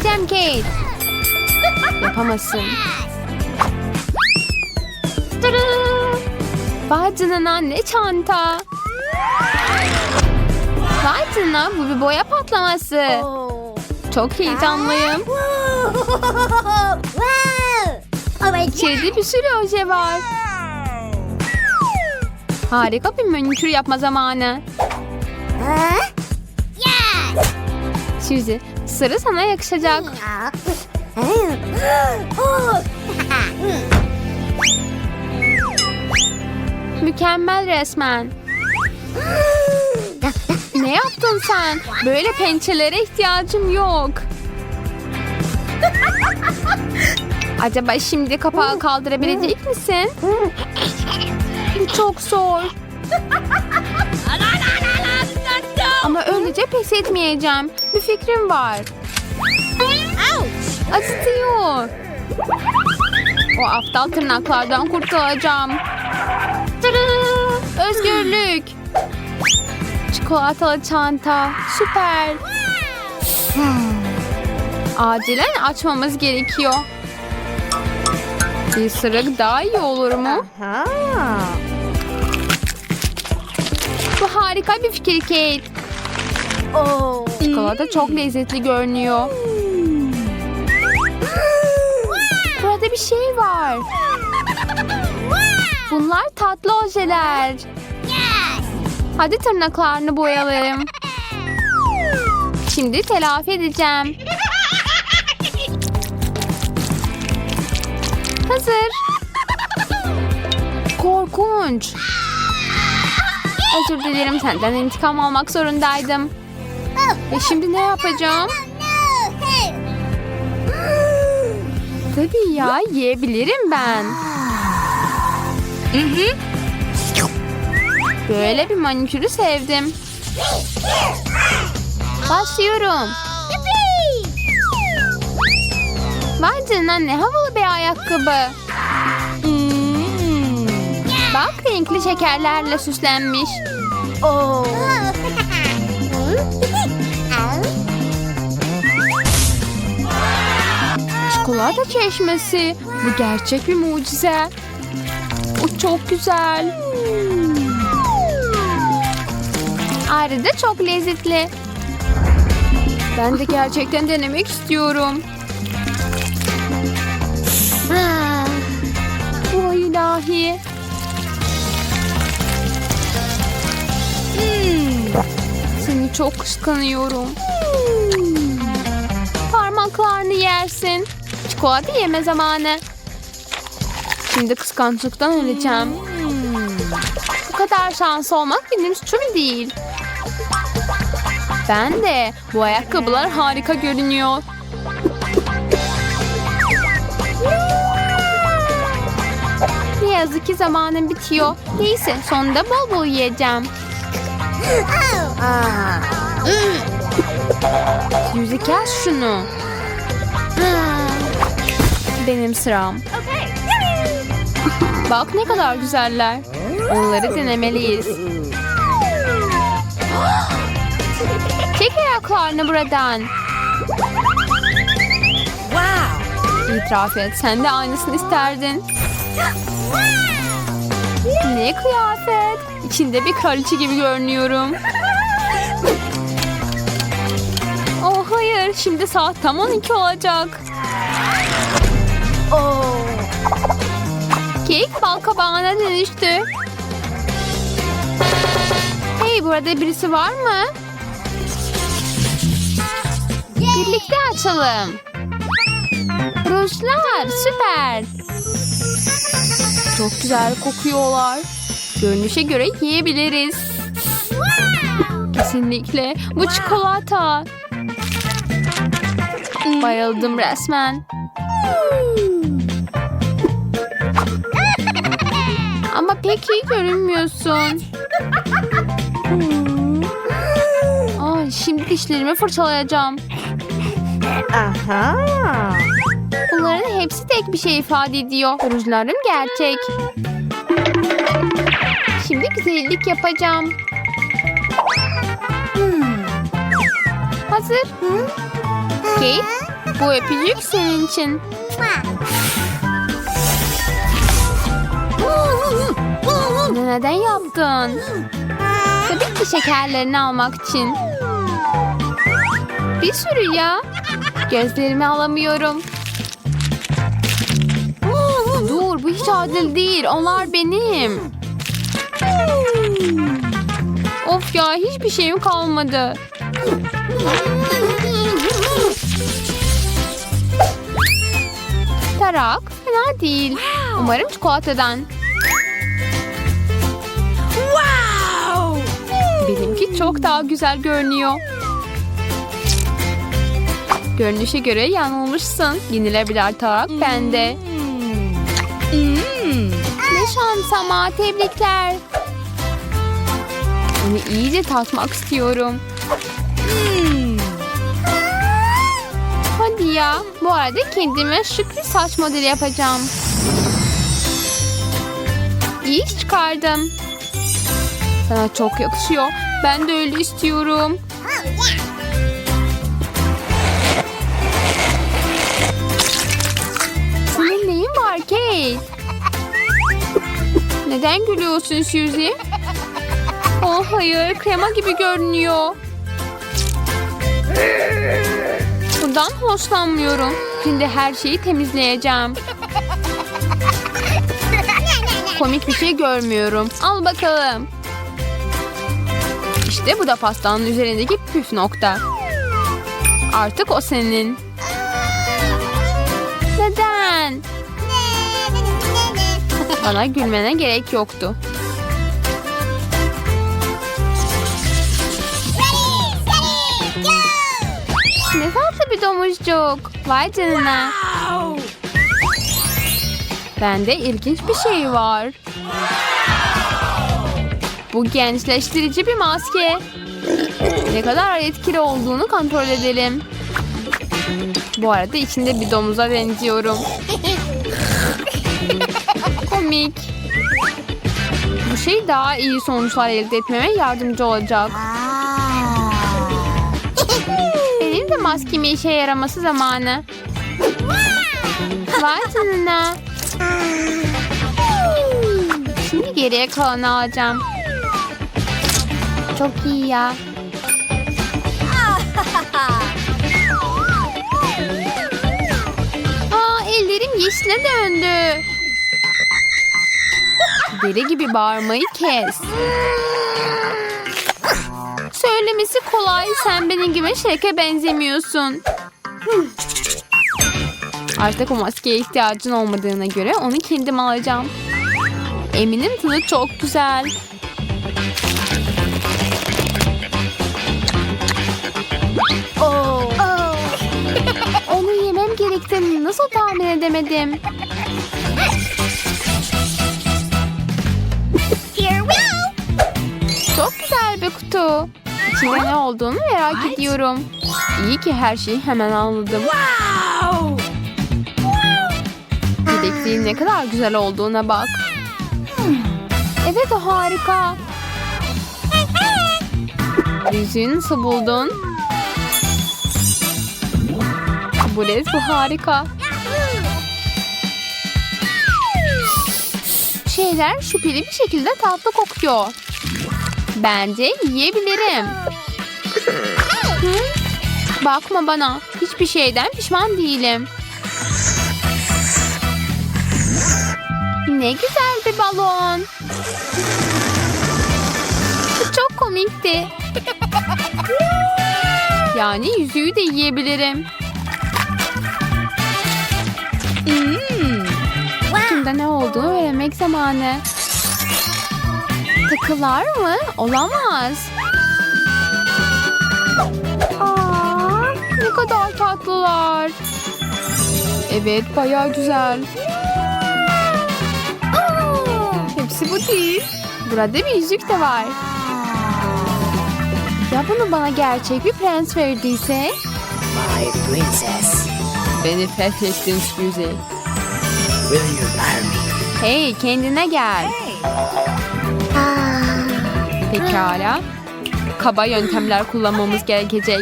edeceğim Kate. Yapamazsın. Canına ne çanta. Vay canına bu bir boya patlaması. Çok heyecanlıyım. wow! Oh İçeride bir sürü oje var. Harika bir manikür yapma zamanı. Suzy, sarı sana yakışacak. Mükemmel resmen. Ne yaptın sen? Böyle pençelere ihtiyacım yok. Acaba şimdi kapağı kaldırabilecek misin? Çok zor. Ama öylece pes etmeyeceğim. Bir fikrim var. Acıtıyor. O aptal tırnaklardan kurtulacağım. Özgürlük. Çikolatalı çanta. Süper. Acilen açmamız gerekiyor. Bir sırık daha iyi olur mu? Bu harika bir fikir Kate. Çikolata çok lezzetli görünüyor. Burada bir şey var. Bunlar tatlı ojeler. Hadi tırnaklarını boyayalım. Şimdi telafi edeceğim. Hazır. Korkunç. Özür dilerim senden intikam almak zorundaydım. Ve şimdi ne yapacağım? Tabii ya yiyebilirim ben. Böyle bir manikürü sevdim. Başlıyorum. Vay canına ne havalı bir ayakkabı. Hmm. Bak renkli şekerlerle süslenmiş. Oh. Çikolata çeşmesi. Bu gerçek bir mucize. Bu çok güzel. Ayrıca çok lezzetli. Ben de gerçekten denemek istiyorum. Ah, O ilahi. Hmm, Seni çok kıskanıyorum. Hmm. Parmaklarını yersin. Çikolata yeme zamanı. Şimdi kıskançlıktan öleceğim. Bu kadar şanslı olmak benim suçum değil. Ben de. Bu ayakkabılar harika görünüyor. Ne yazık ki zamanım bitiyor. Neyse sonunda bol bol yiyeceğim. Yüzü kes şunu. Benim sıram. Bak ne kadar güzeller. Onları denemeliyiz. Çek ayaklarını buradan. Wow! İtiraf et. Sen de aynısını isterdin. Ne kıyafet. İçinde bir kraliçe gibi görünüyorum. Oh hayır. Şimdi saat tam 12 olacak. Oh. Kek bal kabağına dönüştü. Hey burada birisi var mı? Birlikte açalım. Rujlar süper. Çok güzel kokuyorlar. Görünüşe göre yiyebiliriz. Kesinlikle. Bu çikolata. Bayıldım resmen. Pek iyi görünmüyorsun. Ay, şimdi dişlerimi fırçalayacağım. Aha. Bunların hepsi tek bir şey ifade ediyor. Rujlarım gerçek. Şimdi güzellik yapacağım. Hazır. Kate, Bu öpücük senin için. Bunu neden yaptın? Tabii ki şekerlerini almak için. Bir sürü ya. Gözlerimi alamıyorum. Dur bu hiç adil değil. Onlar benim. Of ya hiçbir şeyim kalmadı. Tarak fena değil. Umarım çikolatadan. Benimki çok daha güzel görünüyor. Görünüşe göre yanılmışsın. Yenilebilir tarak bende. Mm. Ne şans ama tebrikler. Onu iyice tatmak istiyorum. Mm. Hadi ya. Bu arada kendime şık bir saç modeli yapacağım. İyi iş çıkardım. Sana çok yakışıyor. Ben de öyle istiyorum. Senin neyin var Kate? Neden gülüyorsun Suzy? Oh hayır krema gibi görünüyor. Bundan hoşlanmıyorum. Şimdi her şeyi temizleyeceğim. Komik bir şey görmüyorum. Al bakalım. İşte bu da pastanın üzerindeki püf nokta. Artık o senin. Neden? Bana gülmene gerek yoktu. Ne tatlı bir domuzcuk. Vay canına. Bende ilginç bir şey var. Bu gençleştirici bir maske. Ne kadar etkili olduğunu kontrol edelim. Bu arada içinde bir domuza benziyorum. Komik. Bu şey daha iyi sonuçlar elde etmeme yardımcı olacak. Benim de maskeme işe yaraması zamanı. Vay canına. Şimdi geriye kalanı alacağım. Çok iyi ya. Aa ellerim yeşile döndü. Deli gibi bağırmayı kes. Söylemesi kolay. Sen benim gibi şeke benzemiyorsun. Artık o maskeye ihtiyacın olmadığına göre onu kendim alacağım. Eminim tadı çok güzel. Nasıl tahmin edemedim? Here we go! Çok güzel bir kutu. İçinde ne olduğunu merak What? ediyorum. İyi ki her şeyi hemen anladım. Wow! Yedekliğin ne kadar güzel olduğuna bak. Evet o harika. Yüzüğü nasıl buldun? Bu lez bu harika. Şeyler şüpheli bir şekilde tatlı kokuyor. Bence yiyebilirim. Hı? Bakma bana. Hiçbir şeyden pişman değilim. Ne güzel bir balon. Çok komikti. Yani yüzüğü de yiyebilirim. Mm. Şimdi ne olduğunu öğrenmek zamanı. Takılar mı? Olamaz. Aa, ne kadar tatlılar. Evet, bayağı güzel. Hepsi bu değil. Burada bir yüzük de var. Ya bunu bana gerçek bir prens verdiyse? My princess, Beni fethettin Suzy. Will you marry me? Hey kendine gel. Pekala. Kaba yöntemler kullanmamız gerekecek.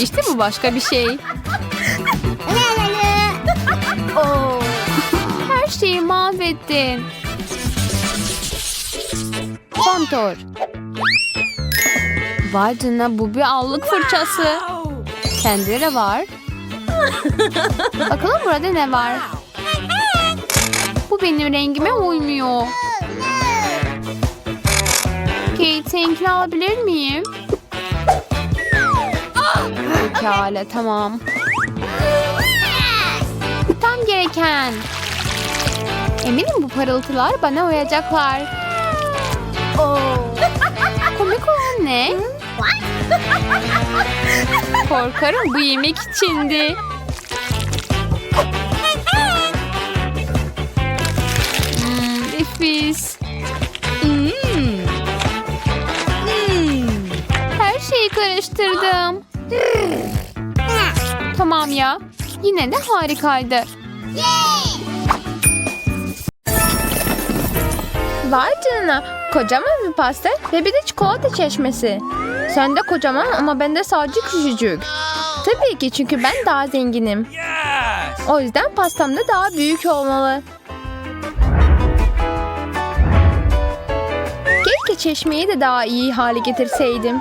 İşte bu başka bir şey. Her şeyi mahvettin. Kontör. Vay canına bu bir allık fırçası. Sende de var. Bakalım burada ne var? Bu benim rengime uymuyor. Kate seninkini alabilir miyim? Pekala tamam. Tam gereken. Eminim bu parıltılar bana uyacaklar. Oh. Komik olan ne? Korkarım bu yemek içindi. Hmm, nefis. Mm. Mm. Her şeyi karıştırdım. Tamam ya. Yine de harikaydı. Vay canına. Kocaman bir pasta ve bir de çikolata çeşmesi. Sen de kocaman ama ben de sadece küçücük. Tabii ki çünkü ben daha zenginim. O yüzden pastam da daha büyük olmalı. Keşke çeşmeyi de daha iyi hale getirseydim.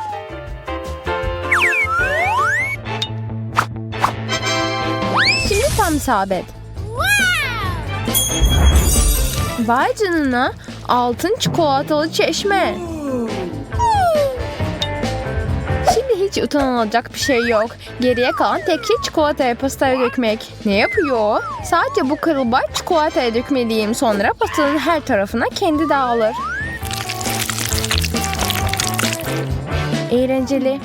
Şimdi tam isabet. Vay canına altın çikolatalı çeşme. Şimdi hiç utanılacak bir şey yok. Geriye kalan tek şey çikolataya pastaya dökmek. Ne yapıyor? Sadece bu kırılbay çikolataya dökmeliyim. Sonra pastanın her tarafına kendi dağılır. Eğlenceli.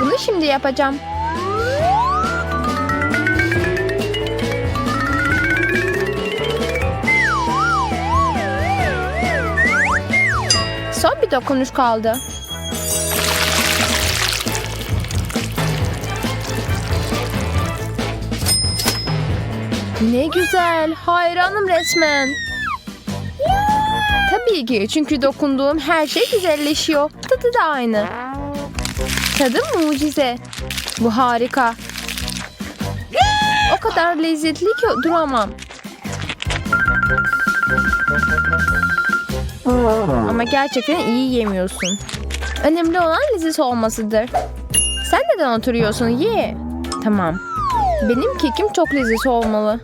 Bunu şimdi yapacağım. Bir dokunuş kaldı. Ne güzel. Hayranım resmen. Tabii ki çünkü dokunduğum her şey güzelleşiyor. Tadı da aynı. Tadı mucize. Bu harika. O kadar lezzetli ki duramam. Ama gerçekten iyi yemiyorsun. Önemli olan leziz olmasıdır. Sen neden oturuyorsun? Ye. Tamam. Benim kekim çok leziz olmalı.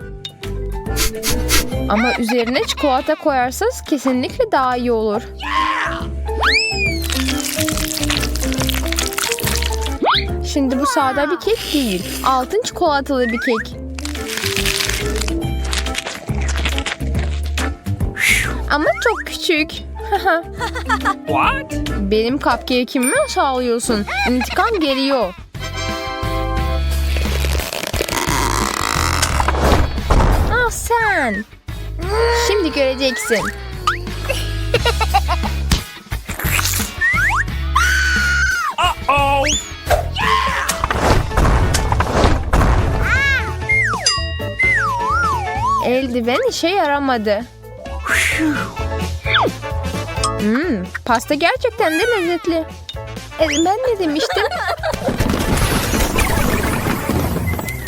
Ama üzerine çikolata koyarsanız kesinlikle daha iyi olur. Şimdi bu sade bir kek değil. Altın çikolatalı bir kek. Küçük. What? Benim cupcake'imi mi sağlıyorsun? İntikam geliyor. Ah sen. Şimdi göreceksin. Uh-oh. Eldiven işe yaramadı. Hmm, pasta gerçekten de lezzetli. E, ben ne demiştim?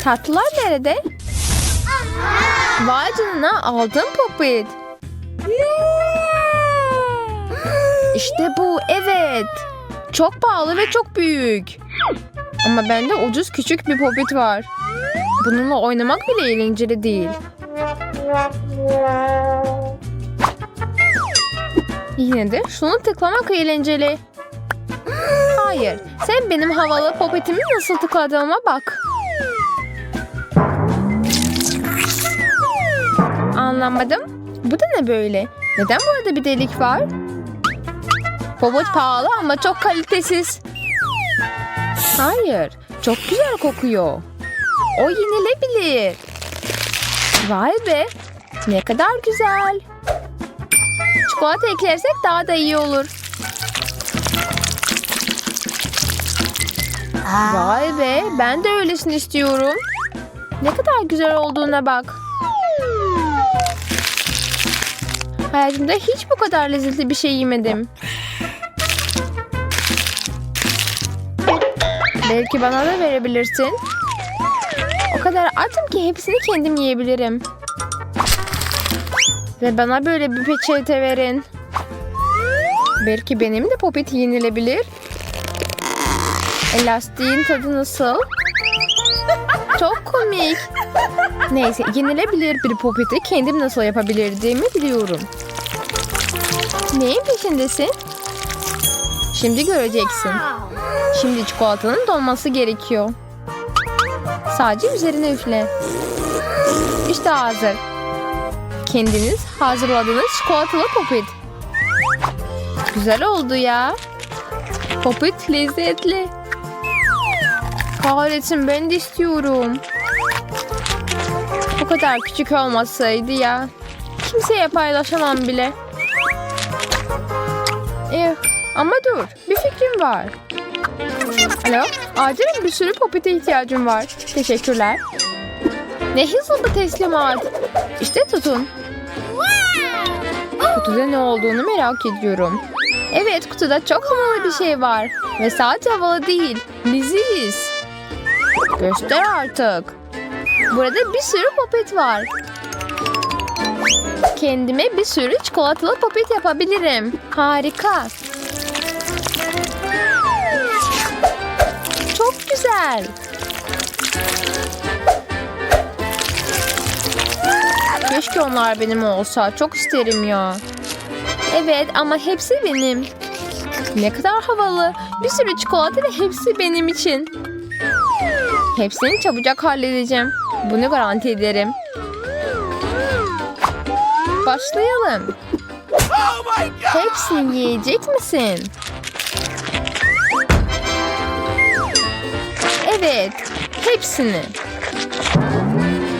Tatlılar nerede? Vay canına aldın popit. İşte bu evet. Çok pahalı ve çok büyük. Ama bende ucuz küçük bir popit var. Bununla oynamak bile eğlenceli değil. Yine de şunu tıklamak eğlenceli. Hayır, sen benim havalı popetimi nasıl tıkladığıma bak. Anlamadım. Bu da ne böyle? Neden burada bir delik var? Popet pahalı ama çok kalitesiz. Hayır, çok güzel kokuyor. O yenilebilir. Vay be, ne kadar güzel. Çikolata eklersek daha da iyi olur. Vay be, ben de öylesini istiyorum. Ne kadar güzel olduğuna bak. Hayatımda hiç bu kadar lezzetli bir şey yemedim. Belki bana da verebilirsin. O kadar açım ki hepsini kendim yiyebilirim. Ve bana böyle bir peçete verin. Belki benim de popit yenilebilir. Elastiğin tadı nasıl? Çok komik. Neyse yenilebilir bir popiti kendim nasıl yapabilirdiğimi biliyorum. Neyin peşindesin? Şimdi göreceksin. Şimdi çikolatanın donması gerekiyor. Sadece üzerine üfle. İşte hazır. Kendiniz hazırladığınız çikolatalı popit. Güzel oldu ya. Popit lezzetli. Kahretsin ben de istiyorum. Bu kadar küçük olmasaydı ya. Kimseye paylaşamam bile. Eh, ama dur bir fikrim var. Alo, acilen bir sürü popite ihtiyacım var. Teşekkürler. Ne hızlı bir teslimat. İşte tutun. Kutuda ne olduğunu merak ediyorum. Evet kutuda çok havalı bir şey var. Ve sadece havalı değil. Leziz. Göster artık. Burada bir sürü popet var. Kendime bir sürü çikolatalı popet yapabilirim. Harika. Çok güzel. Keşke onlar benim olsa. Çok isterim ya. Evet ama hepsi benim. Ne kadar havalı. Bir sürü çikolata ve hepsi benim için. Hepsini çabucak halledeceğim. Bunu garanti ederim. Başlayalım. Oh! Hepsini yiyecek misin? Evet, hepsini.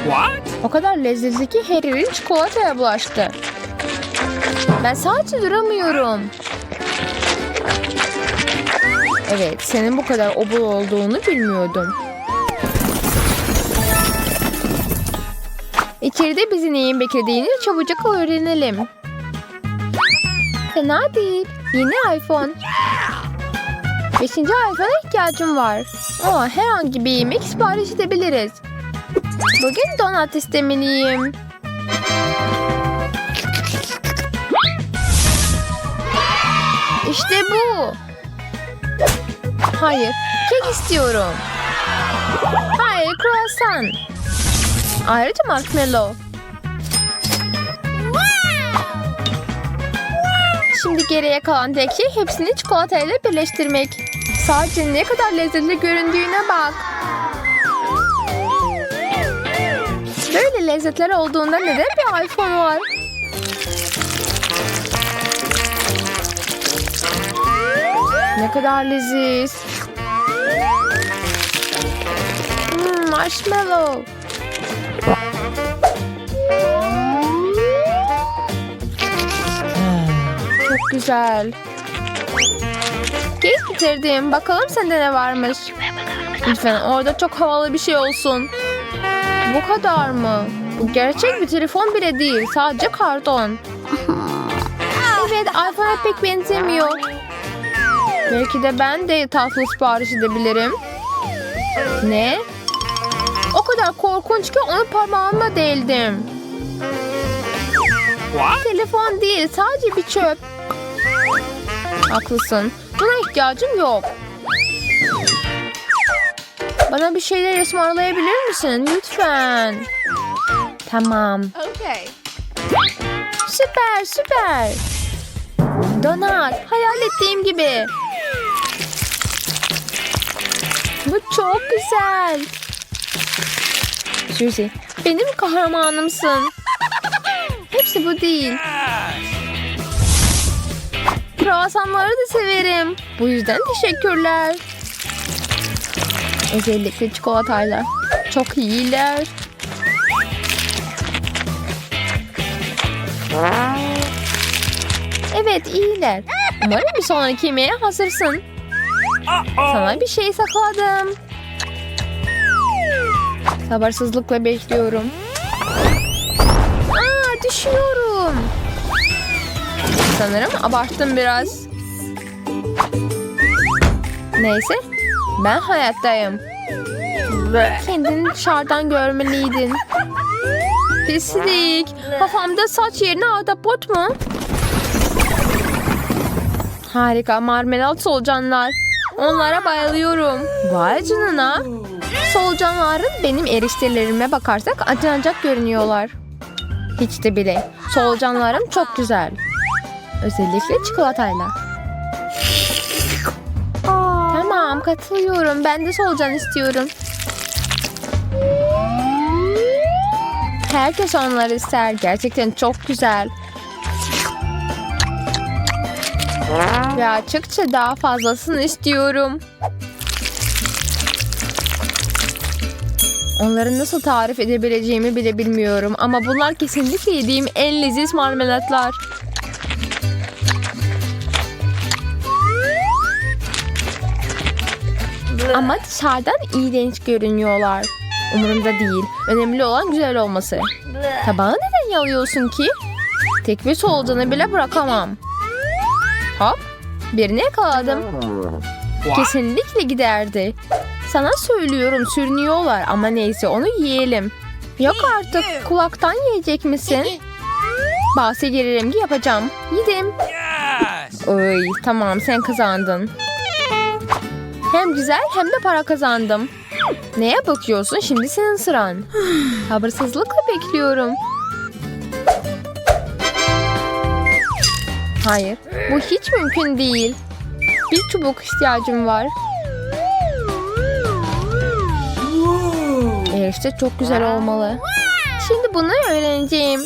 What? O kadar lezzetli ki her yerin çikolataya bulaştı. Ben sadece duramıyorum. Evet, senin bu kadar obur olduğunu bilmiyordum. İçeride bizi neyin beklediğini çabucak öğrenelim. Fena değil. Yeni iPhone. Beşinci iPhone'a ihtiyacım var. Aa, herhangi bir yemek sipariş edebiliriz. Bugün donat istemeliyim. İşte bu. Hayır, kek istiyorum. Hayır, kruvasan. Ayrıca marshmallow. Şimdi geriye kalan tek şey hepsini çikolatayla birleştirmek. Sadece ne kadar lezzetli göründüğüne bak. Lezzetler olduğunda neden bir iPhone var? Ne kadar leziz. Hmm, marshmallow. Çok güzel. Kek bitirdim. Bakalım sende ne varmış. Lütfen orada çok havalı bir şey olsun. Bu kadar mı? Bu gerçek bir telefon bile değil. Sadece karton. Evet iPhone'a pek benzemiyor. Belki de ben de tatlı sipariş edebilirim. Ne? O kadar korkunç ki onu parmağımla deldim. What? Telefon değil sadece bir çöp. Haklısın. Buna ihtiyacım yok. Bana bir şeyler ısmarlayabilir misin? Lütfen. Tamam. Okay. Süper süper. Donat hayal ettiğim gibi. Bu çok güzel. Suzy benim kahramanımsın. Hepsi bu değil. Kruvasanları da severim. Bu yüzden teşekkürler. Özellikle çikolatayla. Çok iyiler. Evet iyiler. Umarım bir sonraki yemeğe hazırsın. Sana bir şey sakladım. Sabırsızlıkla bekliyorum. Aa düşüyorum. Sanırım abarttım biraz. Neyse. Ben hayattayım. Kendini dışarıdan görmeliydin. Pislik. Kafamda saç yerine adapot mu? Harika marmelat solucanlar. Onlara bayılıyorum. Vay canına. Solucanların benim eriştelerime bakarsak acınacak görünüyorlar. Hiç de bile. Solucanlarım çok güzel. Özellikle çikolatayla. Tamam katılıyorum. Ben de solucan istiyorum. Herkes onları ister. Gerçekten çok güzel. Ve açıkça daha fazlasını istiyorum. Onları nasıl tarif edebileceğimi bile bilmiyorum. Ama bunlar kesinlikle yediğim en leziz marmelatlar. Ama dışarıdan iğrenç görünüyorlar. Umurumda değil. Önemli olan güzel olması. Tabağı neden yalıyorsun ki? Tek bir solucanı bile bırakamam. Hop. Birini yakaladım. Kesinlikle giderdi. Sana söylüyorum sürünüyorlar ama neyse onu yiyelim. Yok artık kulaktan yiyecek misin? Bahse girerim ki yapacağım. Yedim. Oy tamam sen kazandın. Hem güzel hem de para kazandım. Neye bakıyorsun şimdi senin sıran. Sabırsızlıkla bekliyorum. Hayır bu hiç mümkün değil. Bir çubuk ihtiyacım var. Erişte çok güzel olmalı. Şimdi bunu öğreneceğim.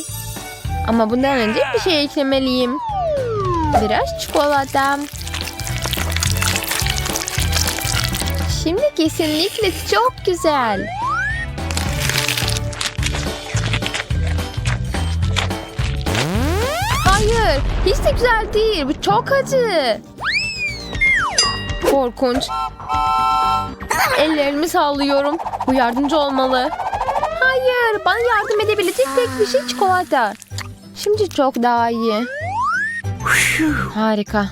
Ama bundan önce bir şey eklemeliyim. Biraz çikolata. Şimdi kesinlikle çok güzel. Hayır, hiç de güzel değil. Bu çok acı. Korkunç. Ellerimi sallıyorum. Bu yardımcı olmalı. Hayır, bana yardım edebilecek tek bir şey çikolata. Şimdi çok daha iyi. Harika.